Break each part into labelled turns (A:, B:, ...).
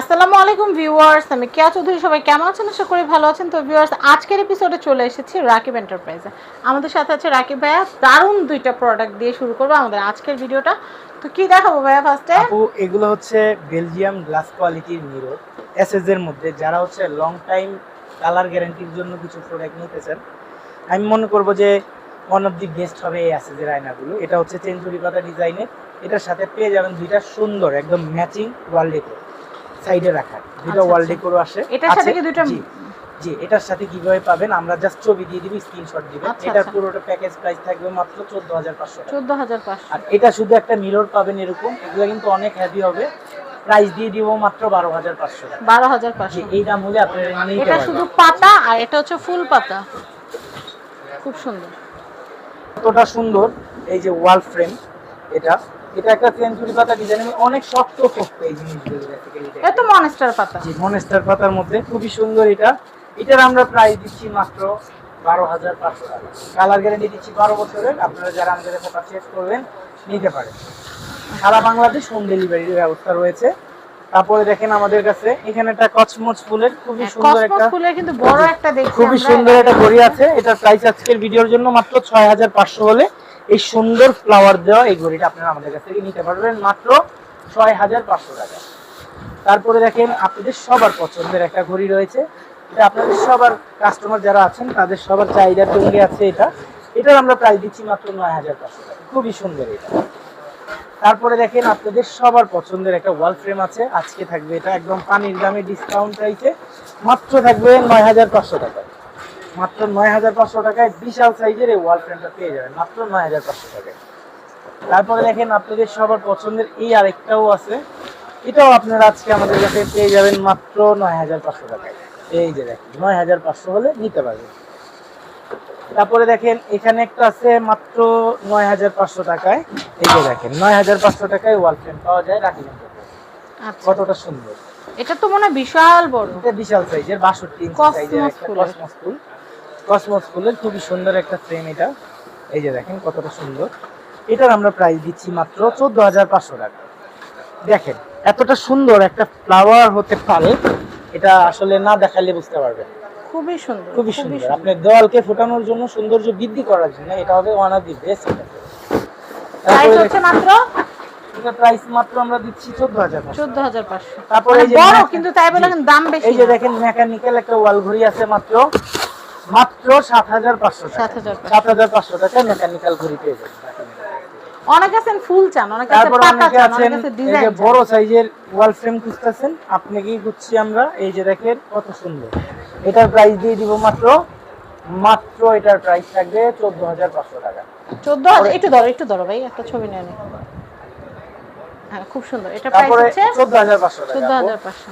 A: আসসালামু আলাইকুম ভিউয়ার্স, আমি কেয়া চৌধুরী, সবাই কেমন আছেন? আশা করি ভালো আছেন। তো ভিউয়ার্স, আজকের এপিসোডে চলে এসেছি রাকিব এন্টারপ্রাইজে আমাদের সাথে আছে রাকিব ভাইয়া, দারুণ দুইটা প্রোডাক্ট দিয়ে শুরু করব আমাদের আজকের ভিডিওটা। তো কি দেখাবো ভাইয়া ফার্স্টে
B: আপু, এগুলো হচ্ছে বেলজিয়াম গ্লাস কোয়ালিটির মিরর এসএস এর মধ্যে, যারা হচ্ছে লং টাইম কালার গ্যারান্টির জন্য কিছু প্রোডাক্ট নিতেছেন, আমি মনে করব যে ওয়ান অফ দি বেস্ট হবে এই এসএস এর আয়নাগুলো। এটা হচ্ছে চেঞ্চুরি পাতা ডিজাইনের এটার সাথে পেয়ে যাবেন দুইটা সুন্দর, একদম ম্যাচিং ওয়াল ডেকোর সাইডে রাখা। দুইটা
A: আচ্ছা,
B: ওয়াল
A: আচ্ছা।
B: ডেকোরও আসে।
A: এটার সাথে কি দুইটা
B: জি, এটার সাথে কীভাবে পাবেন। আমরা জাস্ট ছবি দিয়ে দিবি স্ক্রিনশট দিবেন।
A: আচ্ছা,
B: এটার
A: আচ্ছা।
B: পুরোটা প্যাকেজ প্রাইস থাকবে মাত্র চোদ্দ হাজার পাঁচশো টাকা।
A: চোদ্দ হাজার পাঁচশো।
B: আর এটা শুধু একটা মিরর পাবেন এরকম। এগুলো কিন্তু অনেক হেভি হবে। প্রাইস দিয়ে দিব মাত্র বারো হাজার পাঁচশো টাকা।
A: বারো হাজার
B: যে
A: পাঁচশো
B: এই দাম হলে আপনারা নিতে
A: এটা শুধু পাতা আর এটা হচ্ছে ফুল পাতা। খুব সুন্দর।
B: কতটা সুন্দর এই যে ওয়াল ফ্রেম এটা। এটা একটা সেঞ্চুরি পাতা ডিজাইন অনেক শক্ত শক্ত এই জিনিসগুলো।
A: এটা। মনেস্টার পাতা।
B: জি মনেস্টার পাতার মধ্যে খুবই সুন্দর এটা। এটার আমরা প্রাইস দিচ্ছি মাত্র বারো হাজার পাঁচশো টাকা। কালার গ্যারান্টি দিচ্ছি বারো বছরের। আপনারা যারা আমাদের কাছে পারচেস করবেন নিতে পারেন। সারা বাংলাদেশ হোম ডেলিভারির ব্যবস্থা রয়েছে। তারপরে দেখেন আমাদের কাছে এখানে একটা কচমচ ফুলের খুবই সুন্দর একটা
A: ফুলের কিন্তু বড় একটা দেখছি
B: খুবই সুন্দর একটা ঘড়ি আছে। এটার প্রাইস আজকের ভিডিওর জন্য মাত্র ছয় হাজার পাঁচশো হলে এই সুন্দর ফ্লাওয়ার দেওয়া এই ঘড়িটা আপনারা আমাদের কাছ থেকে নিতে পারবেন মাত্র ছয় হাজার পাঁচশো টাকা। তারপরে দেখেন, আপনাদের সবার পছন্দের একটা ঘড়ি রয়েছে। এটা আপনাদের সবার কাস্টমার যারা আছেন, তাদের সবার চাহিদার সঙ্গে আছে এটা। এটার আমরা প্রাইস দিচ্ছি মাত্র নয় হাজার পাঁচশো টাকা। খুবই সুন্দর এটা। তারপরে দেখেন, আপনাদের সবার পছন্দের একটা ওয়াল ফ্রেম আছে। আজকে থাকবে এটা একদম পানির দামে ডিসকাউন্ট প্রাইসে মাত্র থাকবে নয় হাজার পাঁচশো টাকায় মাত্র নয় হাজার পাঁচশো টাকায় বিশাল সাইজের এই ওয়াল ফ্রেমটা পেয়ে যাবেন মাত্র নয় হাজার পাঁচশো টাকায়। তারপরে দেখেন আপনাদের সবার পছন্দের এই আরেকটাও আছে। এটাও আপনারা আজকে আমাদের কাছে পেয়ে যাবেন মাত্র নয় হাজার পাঁচশো টাকায়। এই যে দেখেন নয় হাজার পাঁচশো হলে নিতে পারবেন। তারপরে দেখেন এখানে একটা আছে মাত্র নয় হাজার পাঁচশো টাকায়। এই যে দেখেন নয় হাজার পাঁচশো টাকায় ওয়াল ফ্রেম পাওয়া যায় রাখি
A: আচ্ছা।
B: কতটা সুন্দর।
A: এটা তো মনে হয় বিশাল বড়।
B: এটা বিশাল সাইজের বাষট্টি ইঞ্চি সাইজের একটা কসমস ফুল। কসমস ফুলের খুবই সুন্দর একটা ফ্রেম এটা। এই যে দেখেন কতটা সুন্দর। এটার আমরা প্রাইস দিচ্ছি মাত্র চোদ্দ হাজার পাঁচশো টাকা। দেখেন এতটা সুন্দর একটা ফ্লাওয়ার হতে পারে এটা আসলে না দেখালে বুঝতে পারবেন।
A: খুবই সুন্দর
B: খুবই সুন্দর। আপনার দেওয়ালকে ফোটানোর জন্য সৌন্দর্য বৃদ্ধি করার জন্য এটা হবে one of the best
A: price হচ্ছে মাত্র?
B: এটা প্রাইস মাত্র আমরা দিচ্ছি তারপরে এই যে
A: বড় কিন্তু তাই বলে দাম বেশি
B: এই যে দেখেন মেকানিক্যাল একটা ওয়াল ঘড়ি আছে মাত্র মাত্র সাত হাজার পাঁচশো
A: সাত হাজার পাঁচশো।
B: টাকা মেকানিক্যাল ঘড়ি পেয়ে যাবেন।
A: অনেক আছেন ফুল চান অনেক আছে
B: তারপর
A: পাতা
B: অনেকে আছেন
A: অনেক
B: এই
A: ডিজাইন
B: বড় সাইজের ওয়াল ফ্রেম খুঁজতেছেন আপনাকেই খুঁজছি আমরা? এই যে দেখেন কত সুন্দর। এটার প্রাইস দিয়ে দিব মাত্র মাত্র এটার প্রাইস থাকবে চোদ্দ হাজার পাঁচশো টাকা।
A: চোদ্দ হাজার একটু ধরো একটু ধরো ভাই একটা ছবি নিয়ে নি। হ্যাঁ খুব সুন্দর। এটা প্রাইস হচ্ছে
B: চোদ্দ হাজার পাঁচশো
A: চোদ্দ
B: টাকা
A: হাজার পাঁচশো।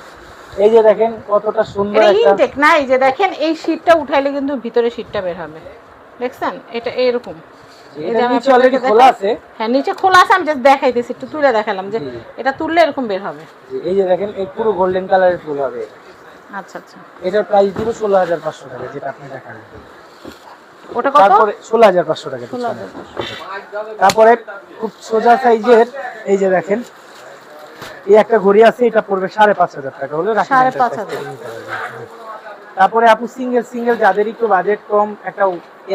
B: এই যে দেখেন কতটা সুন্দর একটা
A: ইনটেক না এই যে দেখেন এই শীটটা উঠাইলে কিন্তু ভিতরে শীটটা বের হবে। দেখছেন? এটা এরকম। এই যে
B: এটা নিচে অলরেডি খোলা আছে।
A: হ্যাঁ নিচে খোলা আছে আমি জাস্ট দেখাইতেছি একটু তুলে দেখালাম যে। এটা তুললে এরকম বের হবে।
B: এই যে দেখেন এই পুরো গোল্ডেন কালারের ফুল হবে।
A: আচ্ছা আচ্ছা।
B: এটার প্রাইস দিব টাকা যেটা আপনি
A: ওটা কত?
B: তারপরে টাকা। তারপরে খুব সোজা সাইজের এই যে দেখেন এই একটা ঘড়ি আছে এটা পড়বে সাড়ে পাঁচ হাজার টাকা। হলে
A: সাড়ে পাঁচ হাজার।
B: তারপরে আপু সিঙ্গেল সিঙ্গেল যাদের একটু বাজেট কম একটা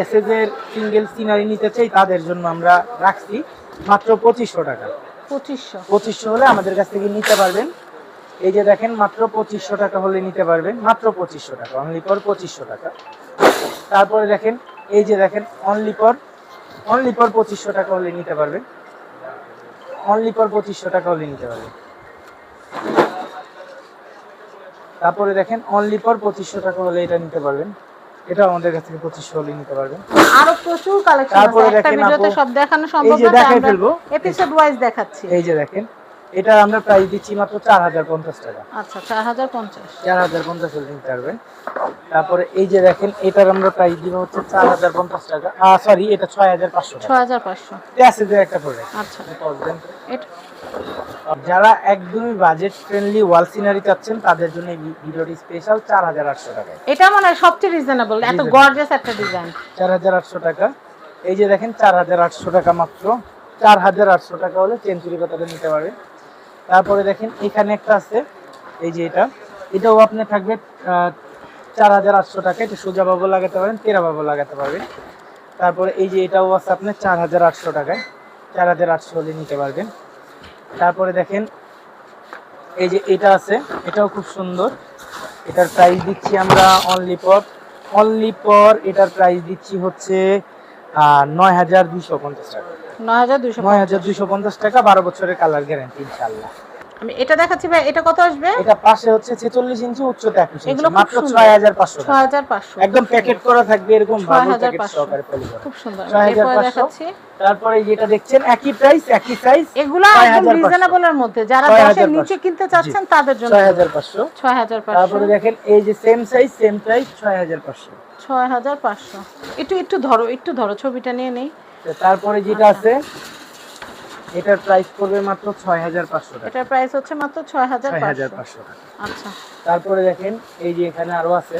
B: এসএস এর সিঙ্গেল সিনারি নিতে চাই তাদের জন্য আমরা রাখছি মাত্র পঁচিশশো টাকা।
A: পঁচিশশো।
B: পঁচিশশো হলে আমাদের কাছ থেকে নিতে পারবেন। এই যে দেখেন মাত্র পঁচিশশো টাকা হলে নিতে পারবেন। মাত্র পঁচিশশো টাকা অনলি পর পঁচিশশো টাকা। তারপরে দেখেন এই যে দেখেন অনলি পর অনলি পর পঁচিশশো টাকা হলে নিতে পারবেন। অনলি পর পঁচিশশো টাকা হলে নিতে পারবেন। তারপরে দেখেন অনলি পর পঁচিশশো টাকা হলে এটা নিতে পারবেন। এটা আমাদের কাছ থেকে পঁচিশশো হলে নিতে পারবেন।
A: আরও প্রচুর কালেকশন
B: তারপরে দেখেন
A: সব দেখানো
B: এই
A: সম্ভব
B: যে
A: না
B: দেখাই ফেলব।
A: এপিসোড ওয়াইজ দেখাচ্ছি।
B: এই যে দেখেন এটা আমরা প্রাইস দিচ্ছি মাত্র চার হাজার পঞ্চাশ টাকা।
A: আচ্ছা চার হাজার পঞ্চাশ।
B: চার হাজার পঞ্চাশ হলে নিতে পারবেন। তারপরে এই যে দেখেন এটার আমরা প্রাইস দিব হচ্ছে চার হাজার পঞ্চাশ টাকা। সরি এটা ছয় হাজার পাঁচশো
A: ছয় হাজার পাঁচশো।
B: একটা প্রোডাক্ট
A: আচ্ছা। এটা
B: যারা একদমই বাজেট ফ্রেন্ডলি ওয়াল সিনারি চাচ্ছেন তাদের জন্য এই ভিডিওটি স্পেশাল চার হাজার আটশো টাকায়।
A: এটা মনে হয় সবচেয়ে রিজনেবল এত। গর্জিয়াস একটা ডিজাইন
B: চার হাজার আটশো টাকা। এই যে দেখেন চার হাজার আটশো টাকা মাত্র। চার হাজার আটশো টাকা হলে চেঞ্চুরি কথাটা নিতে পারবে তারপরে দেখেন এখানে একটা আছে। এই যে এটা। এটাও আপনার থাকবে চার হাজার আটশো টাকা। এটা সোজা বাবু লাগাতে পারেন তেরা বাবু লাগাতে পারবেন তারপরে এই যে এটাও আছে আপনার চার হাজার আটশো টাকায়। চার হাজার আটশো হলে নিতে পারবেন। তারপরে দেখেন এই যে এটা আছে এটাও খুব সুন্দর। এটার প্রাইস দিচ্ছি আমরা অনলি পর অনলি পর এটার প্রাইস দিচ্ছি হচ্ছে নয় হাজার দুশো পঞ্চাশ টাকা।
A: নয় হাজার দুশো
B: নয় হাজার দুশো পঞ্চাশ টাকা বারো বছরের কালার গ্যারান্টি ইনশাল্লাহ
A: আমি এটা দেখাচ্ছি ভাই এটা কত আসবে?
B: এটা পাশে হচ্ছে ছেচল্লিশ ইঞ্চি উচ্চতা একুশ ইঞ্চি
A: এগুলো
B: মাত্র
A: সুন্দর।
B: ছয় হাজার পাঁচশো
A: ছয় হাজার পাঁচশো।
B: একদম প্যাকেট করা থাকবে এরকম ভালো প্যাকেট সহকারে পলি
A: খুব সুন্দর। এরপরে। দেখাচ্ছি।
B: তারপরে যেটা দেখছেন একই প্রাইস একই সাইজ
A: এগুলো একদম মধ্যে। যারা নিচে কিনতে চাচ্ছেন তাদের জন্য।
B: ছয় হাজার পাঁচশো।
A: ছয় হাজার পাঁচশো।
B: তারপরে দেখেন এই যে সেম সাইজ সেম প্রাইস ছয় হাজার পাঁচশো।
A: ছয় হাজার পাঁচশো। একটু একটু ধরো একটু ধরো ছবিটা নিয়ে নেই।
B: তারপরে যেটা আছে এটার প্রাইস পড়বে মাত্র ছয় হাজার পাঁচশো টাকা।
A: এটার প্রাইস হচ্ছে মাত্র ছয় হাজার
B: ছয় হাজার
A: পাঁচশো
B: পাঁচশো টাকা।
A: আচ্ছা
B: তারপরে দেখেন এই যে এখানে আরও আছে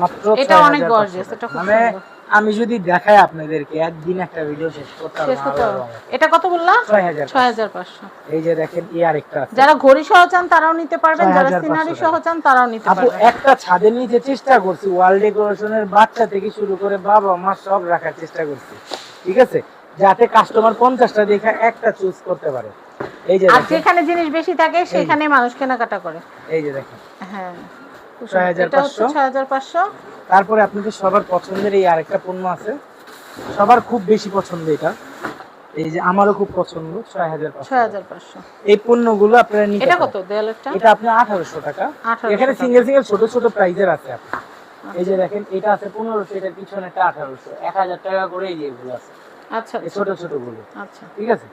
B: মাত্র
A: এটা অনেক
B: 6,500
A: gorgeous, এটা খুব
B: মানে
A: সুন্দর।
B: আমি যদি দেখাই আপনাদেরকে একদিন একটা ভিডিও শেষ করতে
A: এটা কত
B: হাজার
A: পাঁচশো।
B: এই যে দেখেন এই আরেকটা আছে।
A: যারা ঘড়ি সহ চান তারাও নিতে পারবেন। যারা
B: 6,500
A: সিনারি সহ চান তারাও নিতে পারবেন।
B: আপু একটা ছাদের নিচে চেষ্টা করছি ওয়াল ডেকোরেশনের বাচ্চা থেকে শুরু করে বাবা মা সব রাখার চেষ্টা করছি। ঠিক আছে? যাতে কাস্টমার পঞ্চাশটা দেখে একটা চুজ করতে পারে। এই যে
A: আর যেখানে জিনিস বেশি থাকে সেখানে মানুষ কেনাকাটা করে।
B: এই যে দেখেন।
A: হ্যাঁ।
B: তারপরে আপনাদের সবার পছন্দের এই আরেকটা পণ্য আছে। সবার খুব বেশি পছন্দ এটা। এই যে আমারও খুব পছন্দ ছয় হাজার
A: ছয় হাজার পাঁচশো।
B: এই পণ্যগুলো আপনারা নিতে
A: এটা কত দেয়ালেরটা?
B: এটা আপনার আঠারোশো টাকা। এখানে সিঙ্গেল সিঙ্গেল ছোট ছোট প্রাইজের আছে। এই যে দেখেন এটা আছে পনেরোশো এটার পিছনে একটা আঠারোশো। এক হাজার টাকা করে এই যে এগুলো আছে।
A: আচ্ছা
B: এই ছোট ছোটগুলো
A: আচ্ছা।
B: ঠিক আছে?